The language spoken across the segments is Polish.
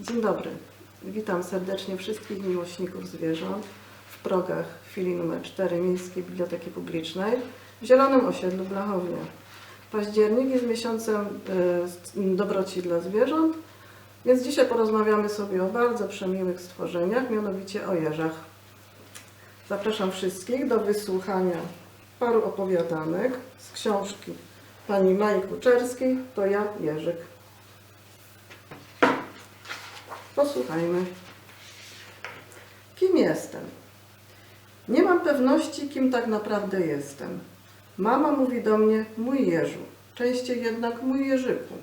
Dzień dobry. Witam serdecznie wszystkich miłośników zwierząt w progach chwili numer 4 Miejskiej Biblioteki Publicznej w Zielonym Osiedlu Blachownia. Październik jest miesiącem y, dobroci dla zwierząt, więc dzisiaj porozmawiamy sobie o bardzo przemiłych stworzeniach, mianowicie o jeżach. Zapraszam wszystkich do wysłuchania paru opowiadanek z książki pani Mai Kuczerskiej, to ja Jerzyk. Posłuchajmy. Kim jestem? Nie mam pewności, kim tak naprawdę jestem. Mama mówi do mnie mój Jerzu, częściej jednak mój Jerzyku.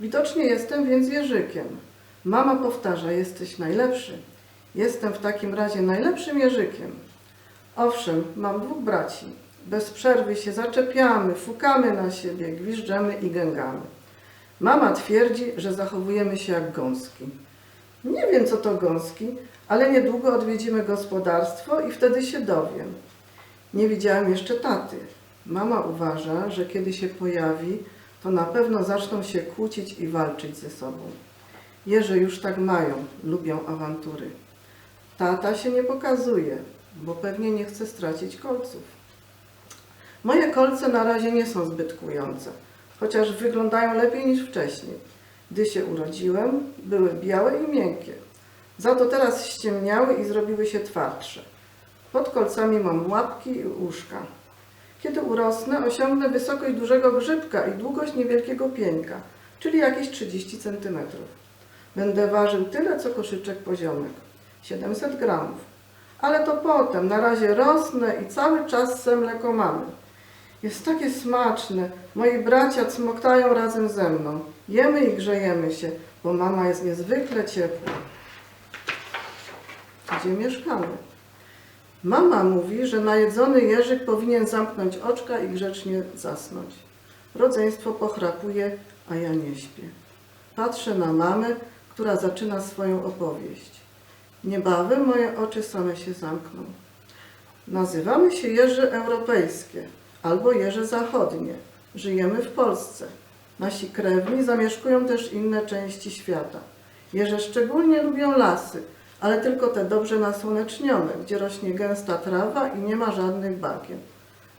Widocznie jestem więc Jerzykiem. Mama powtarza, jesteś najlepszy. Jestem w takim razie najlepszym Jerzykiem. Owszem, mam dwóch braci. Bez przerwy się zaczepiamy, fukamy na siebie, gwiżdżemy i gęgamy. Mama twierdzi, że zachowujemy się jak gąski. Nie wiem, co to gąski, ale niedługo odwiedzimy gospodarstwo i wtedy się dowiem. Nie widziałem jeszcze taty. Mama uważa, że kiedy się pojawi, to na pewno zaczną się kłócić i walczyć ze sobą. Jeże już tak mają, lubią awantury. Tata się nie pokazuje, bo pewnie nie chce stracić kolców. Moje kolce na razie nie są zbyt kłujące, chociaż wyglądają lepiej niż wcześniej. Gdy się urodziłem, były białe i miękkie. Za to teraz ściemniały i zrobiły się twardsze. Pod kolcami mam łapki i uszka. Kiedy urosnę, osiągnę wysokość dużego grzybka i długość niewielkiego pieńka, czyli jakieś 30 cm. Będę ważył tyle, co koszyczek poziomek. 700 gramów. Ale to potem, na razie rosnę i cały czas se mleko mamy. Jest takie smaczne. Moi bracia cmoktają razem ze mną. Jemy i grzejemy się, bo mama jest niezwykle ciepła. Gdzie mieszkamy? Mama mówi, że najedzony jeżyk powinien zamknąć oczka i grzecznie zasnąć. Rodzeństwo pochrapuje, a ja nie śpię. Patrzę na mamę, która zaczyna swoją opowieść. Niebawem moje oczy same się zamkną. Nazywamy się jeże europejskie albo jeże zachodnie. Żyjemy w Polsce. Nasi krewni zamieszkują też inne części świata. Jeże szczególnie lubią lasy, ale tylko te dobrze nasłonecznione, gdzie rośnie gęsta trawa i nie ma żadnych bagien.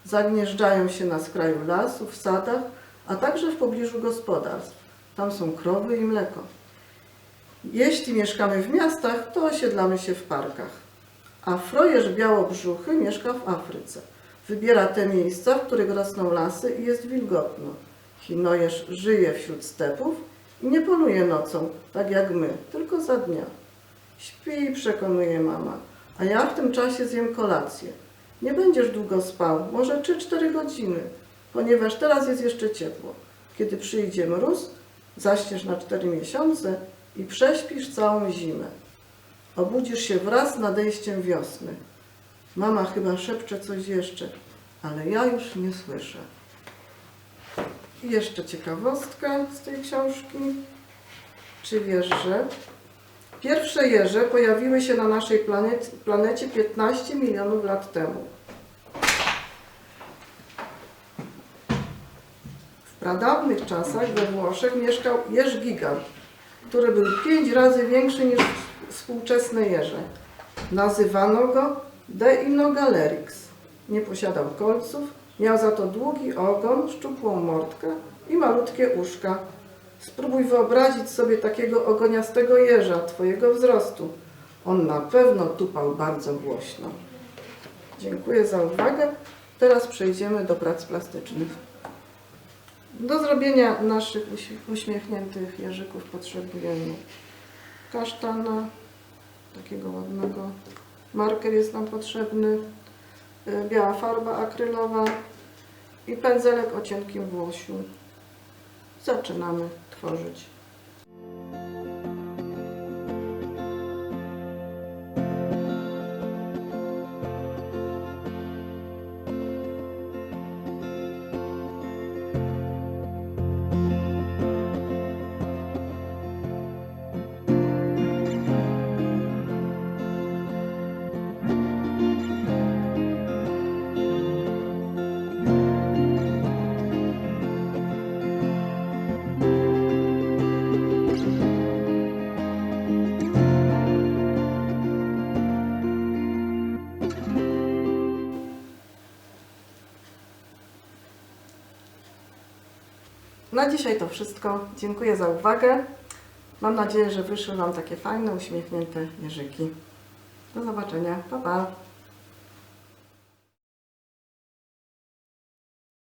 Zagnieżdżają się na skraju lasu, w sadach, a także w pobliżu gospodarstw. Tam są krowy i mleko. Jeśli mieszkamy w miastach, to osiedlamy się w parkach. Afrojeż białobrzuchy mieszka w Afryce. Wybiera te miejsca, w których rosną lasy i jest wilgotno. Chinojeż żyje wśród stepów i nie poluje nocą, tak jak my, tylko za dnia. Śpi, przekonuje mama, a ja w tym czasie zjem kolację. Nie będziesz długo spał, może 3-4 godziny, ponieważ teraz jest jeszcze ciepło. Kiedy przyjdzie mróz, zaśniesz na 4 miesiące i prześpisz całą zimę. Obudzisz się wraz z nadejściem wiosny. Mama chyba szepcze coś jeszcze, ale ja już nie słyszę. Jeszcze ciekawostka z tej książki. Czy wiesz, że pierwsze jeże pojawiły się na naszej planecie, planecie 15 milionów lat temu? W pradawnych czasach we Włoszech mieszkał jeż gigant, który był pięć razy większy niż współczesne jeże. Nazywano go Deinogalerix. Nie posiadał kolców, miał za to długi ogon, szczupłą mordkę i malutkie uszka. Spróbuj wyobrazić sobie takiego ogoniastego jeża twojego wzrostu. On na pewno tupał bardzo głośno. Dziękuję za uwagę. Teraz przejdziemy do prac plastycznych. Do zrobienia naszych uś- uśmiechniętych jeżyków potrzebujemy kasztana, takiego ładnego. Marker jest nam potrzebny, y, biała farba akrylowa i pędzelek o cienkim włosiu. Zaczynamy tworzyć. Na dzisiaj to wszystko. Dziękuję za uwagę. Mam nadzieję, że wyszły Wam takie fajne, uśmiechnięte jeżyki. Do zobaczenia. Pa, pa.